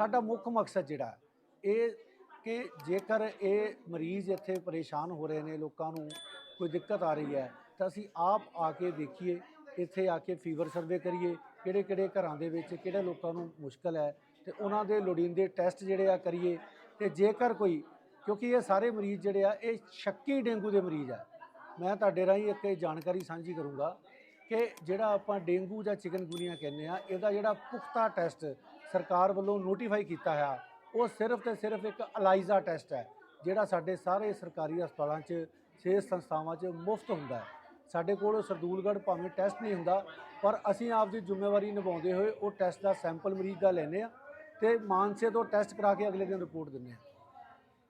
ਸਾਡਾ ਮੁੱਖ ਮਕਸਦ ਜਿਹੜਾ ਇਹ ਕਿ ਜੇਕਰ ਇਹ ਮਰੀਜ਼ ਇੱਥੇ ਪਰੇਸ਼ਾਨ ਹੋ ਰਹੇ ਨੇ, ਲੋਕਾਂ ਨੂੰ ਕੋਈ ਦਿੱਕਤ ਆ ਰਹੀ ਹੈ, ਤਾਂ ਅਸੀਂ ਆਪ ਆ ਕੇ ਦੇਖੀਏ, ਇੱਥੇ ਆ ਕੇ ਫੀਵਰ ਸਰਵੇ ਕਰੀਏ, ਕਿਹੜੇ ਕਿਹੜੇ ਘਰਾਂ ਦੇ ਵਿੱਚ ਕਿਹੜੇ ਲੋਕਾਂ ਨੂੰ ਮੁਸ਼ਕਲ ਹੈ, ਤੇ ਉਹਨਾਂ ਦੇ ਲੋੜੀਂਦੇ ਟੈਸਟ ਜਿਹੜੇ ਆ ਕਰੀਏ, ਤੇ ਜੇਕਰ ਕੋਈ, ਕਿਉਂਕਿ ਇਹ ਸਾਰੇ ਮਰੀਜ਼ ਜਿਹੜੇ ਆ, ਇਹ ਸ਼ੱਕੀ ਡੇਂਗੂ ਦੇ ਮਰੀਜ਼ ਆ। ਮੈਂ ਤੁਹਾਡੇ ਰਾਹੀਂ ਇੱਕ ਇਹ ਜਾਣਕਾਰੀ ਸਾਂਝੀ ਕਰੂੰਗਾ ਕਿ ਜਿਹੜਾ ਆਪਾਂ ਡੇਂਗੂ ਜਾਂ ਚਿਕਨਗੁਨੀਆ ਕਹਿੰਦੇ ਆ, ਇਹਦਾ ਜਿਹੜਾ ਪੁਖਤਾ ਟੈਸਟ ਸਰਕਾਰ ਵੱਲੋਂ ਨੋਟੀਫਾਈ ਕੀਤਾ ਹੈ। ਉਹ ਸਿਰਫ ਤੇ ਸਿਰਫ ਇੱਕ ਅਲਾਈਜ਼ਾ ਟੈਸਟ ਹੈ, ਜਿਹੜਾ ਸਾਡੇ ਸਾਰੇ ਸਰਕਾਰੀ ਹਸਪਤਾਲਾਂ 'ਚ, ਸਿਹਤ ਸੰਸਥਾਵਾਂ 'ਚ ਮੁਫਤ ਹੁੰਦਾ ਹੈ। ਸਾਡੇ ਕੋਲ ਸਰਦੂਲਗੜ੍ਹ ਭਾਵੇਂ ਟੈਸਟ ਨਹੀਂ ਹੁੰਦਾ, ਪਰ ਅਸੀਂ ਆਪਦੀ ਜ਼ਿੰਮੇਵਾਰੀ ਨਿਭਾਉਂਦੇ ਹੋਏ ਉਹ ਟੈਸਟ ਦਾ ਸੈਂਪਲ ਮਰੀਜ਼ ਦਾ ਲੈਂਦੇ ਆ ਤੇ ਮਾਨਸੇ ਤੋਂ ਟੈਸਟ ਕਰਾ ਕੇ ਅਗਲੇ ਦਿਨ ਰਿਪੋਰਟ ਦਿੰਦੇ ਆ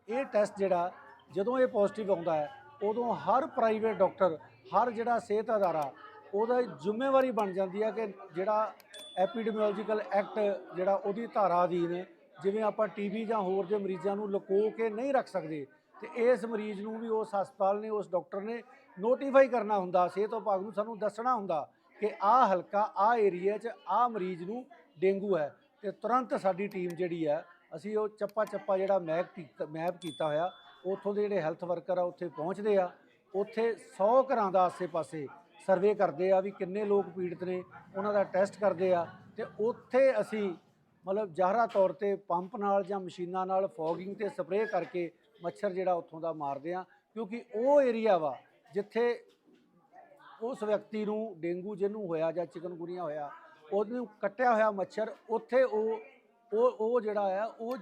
ਇਹ ਟੈਸਟ ਜਿਹੜਾ, ਜਦੋਂ ਇਹ ਪੋਜ਼ਿਟਿਵ ਆਉਂਦਾ ਹੈ, ਉਦੋਂ ਹਰ ਪ੍ਰਾਈਵੇਟ ਡਾਕਟਰ ਹਰ ਜਿਹੜਾ ਸਿਹਤ ਅਦਾਰਾ, ਉਹਦਾ ਜ਼ਿੰਮੇਵਾਰੀ ਬਣ ਜਾਂਦੀ ਹੈ ਕਿ ਜਿਹੜਾ ਐਪੀਡੈਮੀਓਲੋਜੀਕਲ ਐਕਟ ਜਿਹੜਾ ਉਹਦੀ ਧਾਰਾ ਅਧੀਨ ਜਿਵੇਂ ਆਪਾਂ ਟੀਬੀ ਜਾਂ ਹੋਰ ਦੇ ਮਰੀਜ਼ਾਂ ਨੂੰ ਲੁਕੋ ਕੇ ਨਹੀਂ ਰੱਖ ਸਕਦੇ, ਤੇ ਇਸ ਮਰੀਜ਼ ਨੂੰ ਵੀ ਉਸ ਹਸਪਤਾਲ ਨੇ, ਉਸ ਡਾਕਟਰ ਨੇ ਨੋਟੀਫਾਈ ਕਰਨਾ ਹੁੰਦਾ, ਸਿਹਤ ਵਿਭਾਗ ਨੂੰ ਸਾਨੂੰ ਦੱਸਣਾ ਹੁੰਦਾ ਕਿ ਆਹ ਹਲਕਾ, ਆਹ ਏਰੀਆ 'ਚ ਆਹ ਮਰੀਜ਼ ਨੂੰ ਡੇਂਗੂ ਹੈ ਤੇ ਤੁਰੰਤ ਸਾਡੀ ਟੀਮ ਜਿਹੜੀ ਹੈ, ਅਸੀਂ ਉਹ ਚੱਪਾ ਚੱਪਾ ਜਿਹੜਾ ਮੈਪ ਕੀਤਾ ਮੈਪ ਕੀਤਾ ਹੋਇਆ, ਉੱਥੋਂ ਦੇ ਜਿਹੜੇ ਹੈਲਥ ਵਰਕਰ ਆ, ਉੱਥੇ ਪਹੁੰਚਦੇ ਆ। ਉੱਥੇ 100 ਘਰਾਂ ਦਾ ਆਸੇ-ਪਾਸੇ ਸਰਵੇ ਕਰਦੇ ਆ ਵੀ ਕਿੰਨੇ ਲੋਕ ਪੀੜਤ ਨੇ, ਉਹਨਾਂ ਦਾ ਟੈਸਟ ਕਰਦੇ ਆ ਤੇ ਉੱਥੇ ਅਸੀਂ ਮਤਲਬ ਜ਼ਾਹਰਾ ਤੌਰ ਤੇ ਪੰਪ ਨਾਲ ਜਾਂ ਮਸ਼ੀਨਾਂ ਨਾਲ ਫੋਗਿੰਗ ਤੇ ਸਪਰੇਅ ਕਰਕੇ ਮੱਛਰ ਜਿਹੜਾ ਉੱਥੋਂ ਦਾ ਮਾਰਦੇ ਆ, ਕਿਉਂਕਿ ਉਹ ਏਰੀਆ ਵਾ ਜਿੱਥੇ ਉਸ ਵਿਅਕਤੀ ਨੂੰ ਡੇਂਗੂ ਜਿਹਨੂੰ ਹੋਇਆ ਜਾਂ ਚਿਕਨਗੁਨੀਆ ਹੋਇਆ, ਉਹਨੂੰ ਕੱਟਿਆ ਹੋਇਆ ਮੱਛਰ, ਉੱਥੇ ਉਹ ਉਹ ਉਹ ਜਿਹੜਾ ਆ, ਉਹ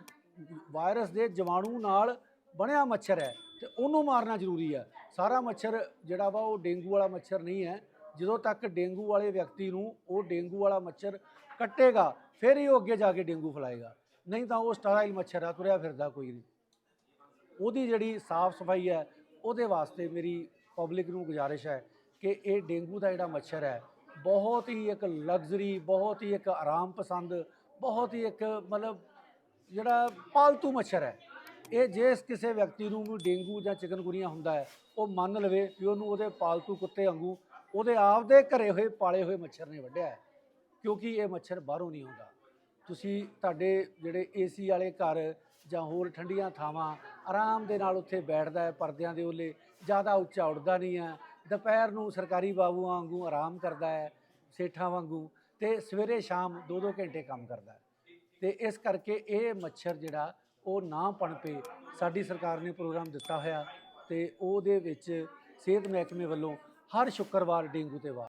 ਵਾਇਰਸ ਦੇ ਜਵਾਣੂ ਨਾਲ ਬਣਿਆ ਮੱਛਰ ਹੈ ਤੇ ਉਹਨੂੰ ਮਾਰਨਾ ਜ਼ਰੂਰੀ ਹੈ ਸਾਰਾ ਮੱਛਰ ਜਿਹੜਾ ਵਾ ਉਹ ਡੇਂਗੂ ਵਾਲਾ ਮੱਛਰ ਨਹੀਂ ਹੈ। ਜਦੋਂ ਤੱਕ ਡੇਂਗੂ ਵਾਲੇ ਵਿਅਕਤੀ ਨੂੰ ਉਹ ਡੇਂਗੂ ਵਾਲਾ ਮੱਛਰ ਕੱਟੇਗਾ, ਫਿਰ ਹੀ ਉਹ ਅੱਗੇ ਜਾ ਕੇ ਡੇਂਗੂ ਫੈਲਾਏਗਾ। ਨਹੀਂ ਤਾਂ ਉਹ ਸਟਰਾਈਲ ਮੱਛਰ ਆ, ਤੁਰਿਆ ਫਿਰਦਾ ਕੋਈ ਨਹੀਂ। ਉਹਦੀ ਜਿਹੜੀ ਸਾਫ਼ ਸਫ਼ਾਈ ਹੈ, ਉਹਦੇ ਵਾਸਤੇ ਮੇਰੀ ਪਬਲਿਕ ਨੂੰ ਗੁਜ਼ਾਰਿਸ਼ ਹੈ ਕਿ ਇਹ ਡੇਂਗੂ ਦਾ ਜਿਹੜਾ ਮੱਛਰ ਹੈ, ਬਹੁਤ ਹੀ ਇੱਕ ਲਗਜ਼ਰੀ, ਬਹੁਤ ਹੀ ਇੱਕ ਆਰਾਮ ਪਸੰਦ, ਬਹੁਤ ਹੀ ਇੱਕ ਮਤਲਬ ਜਿਹੜਾ ਪਾਲਤੂ ਮੱਛਰ ਹੈ। ਇਹ ਜੇ ਕਿਸੇ ਵਿਅਕਤੀ ਨੂੰ ਵੀ ਡੇਂਗੂ ਜਾਂ ਚਿਕਨਗੁਨੀਆ ਹੁੰਦਾ ਹੈ, ਉਹ ਮੰਨ ਲਵੇ ਕਿ ਉਹਨੂੰ ਉਹਦੇ ਪਾਲਤੂ ਕੁੱਤੇ ਵਾਂਗੂ ਉਹਦੇ ਆਪਦੇ ਘਰੇ ਹੋਏ ਪਾਲੇ ਹੋਏ ਮੱਛਰ ਨੇ ਵੱਢਿਆ ਹੈ, ਕਿਉਂਕਿ ਇਹ ਮੱਛਰ ਬਾਹਰੋਂ ਨਹੀਂ ਆਉਂਦਾ। ਤੁਸੀਂ ਤੁਹਾਡੇ ਜਿਹੜੇ ਏਸੀ ਵਾਲੇ ਘਰ ਜਾਂ ਹੋਰ ਠੰਡੀਆਂ ਥਾਵਾਂ ਆਰਾਮ ਦੇ ਨਾਲ ਉੱਥੇ ਬੈਠਦਾ ਹੈ ਪਰਦਿਆਂ ਦੇ ਓਲੇ ਜ਼ਿਆਦਾ ਉੱਚਾ ਉੱਡਦਾ ਨਹੀਂ ਹੈ, ਦੁਪਹਿਰ ਨੂੰ ਸਰਕਾਰੀ ਬਾਬੂਆਂ ਵਾਂਗੂ ਆਰਾਮ ਕਰਦਾ ਹੈ, ਸੇਠਾਂ ਵਾਂਗੂ ਤੇ ਸਵੇਰੇ ਸ਼ਾਮ 2-2 ਘੰਟੇ ਕੰਮ ਕਰਦਾ ਹੈ। ਤੇ ਇਸ ਕਰਕੇ ਇਹ ਮੱਛਰ ਜਿਹੜਾ ਉਹ ਨਾ ਪਣਪੇ ਸਾਡੀ ਸਰਕਾਰ ਨੇ ਪ੍ਰੋਗਰਾਮ ਦਿੱਤਾ ਹੋਇਆ ਤੇ ਉਹਦੇ ਵਿੱਚ ਸਿਹਤ ਮਹਿਕਮੇ ਵੱਲੋਂ ਹਰ ਸ਼ੁੱਕਰਵਾਰ ਡੇਂਗੂ ਤੇ ਵਾਰ।